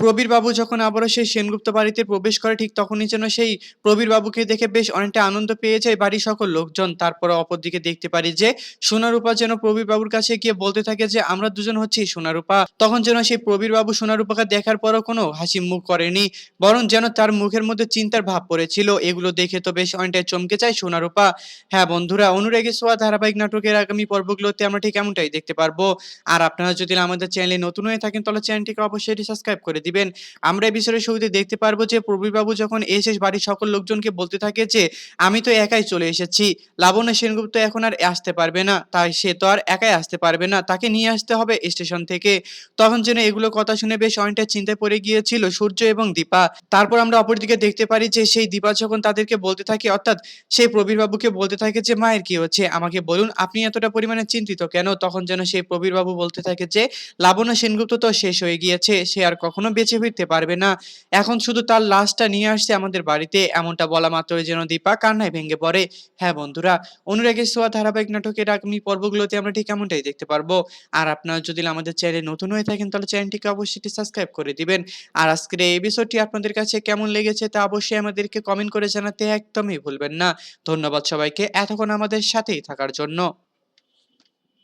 প্রবীর বাবু যখন আবারও সেই সেনগুপ্ত বাড়িতে প্রবেশ করে, ঠিক তখনই যেন সেই প্রবীর বাবুকে দেখে বেশ অনেকটা আনন্দ পেয়ে যায় বাড়ির সকল লোকজন। তারপরে অপরদিকে দেখতে পারি যে, সোনারূপা যেন প্রবীর বাবুর কাছে গিয়ে বলতে থাকে যে, আমরা দুজন হচ্ছি সোনারূপা। তখন যেন সেই প্রবীর বাবু সোনারূপাকে দেখার পরও কোনো হাসি মুখ করেনি, বরং যেন তার মুখের মধ্যে চিন্তার ভাব পড়েছিল। এগুলো দেখে তো বেশ অনেকটাই চমকে যায় সোনারূপা। হ্যাঁ বন্ধুরা, অনুরাগী সোয়া ধারাবাহিক নাটকের আগামী পর্বগুলোতে আমরা ঠিক এমনটাই দেখতে পারব। আর আপনারা যদি আমাদের চ্যানেলে নতুন হয়ে থাকেন, তাহলে চ্যানেলটিকে অবশ্যই সাবস্ক্রাইব করে দিবেন। আমরা এই বিষয়ে শুরুতে দেখতে পারব যে প্রবীরবাবু যখন এসে বাড়ির সকল লোকজনকে বলতে থাকে যে, আমি তো একাই চলে এসেছি, লাবণ্য সেনগুপ্ত এখন আর আসতে পারবে না, তাই সে তো আর একাই আসতে পারবে না, তাকে নিয়ে আসতে হবে স্টেশন থেকে। তখন যেন এগুলো কথা শুনে বেশ অনেকটা চিন্তায় পড়ে গিয়েছিল সূর্য এবং দীপা। তারপর আমরা অপরদিকে দেখতে পারি যে, সেই দীপা যখন তাদেরকে বলতে থাকে, অর্থাৎ সেই প্রবীরবাবুকে বলতে থাকে যে, মায়ের কি হচ্ছে? আমাকে বলুন, আপনি এতটা পরিমাণে চিন্তিত কেন? তখন যেন সেই প্রবীরবাবু বলতে থাকে যে, লাবণ্য সেনগুপ্ত তো শেষ হয়ে গিয়েছে, সে আর কখনো বেঁচে ফিরতে পারবে না। এখন শুধু তার লাশটা নিয়ে আসছে আমাদের বাড়িতে। এমনটা বলা মাত্রই যেন দীপা কান্নায় ভেঙে পড়ে। হ্যাঁ বন্ধুরা, অনুরাগের সোয়া ধারাবাহিক নাটকের আগামী পর্বগুলোতে আমরা ঠিক এমনটাই দেখতে পারব। আর আপনারা যদি আমাদের চ্যানেলে নতুন হয়ে থাকেন, তাহলে চ্যানেলটিকে অবশ্যই সাবস্ক্রাইব করে দিবেন। আর আজকের এই এপিসোডটি আপনাদের কাছে কেমন লেগেছে তা অবশ্যই আমাদেরকে কমেন্ট করে জানাতে একদমই ভুলবেন না। ধন্যবাদ সবাইকে। এতক্ষণ আমাদের সাথেই থাকার জন্য।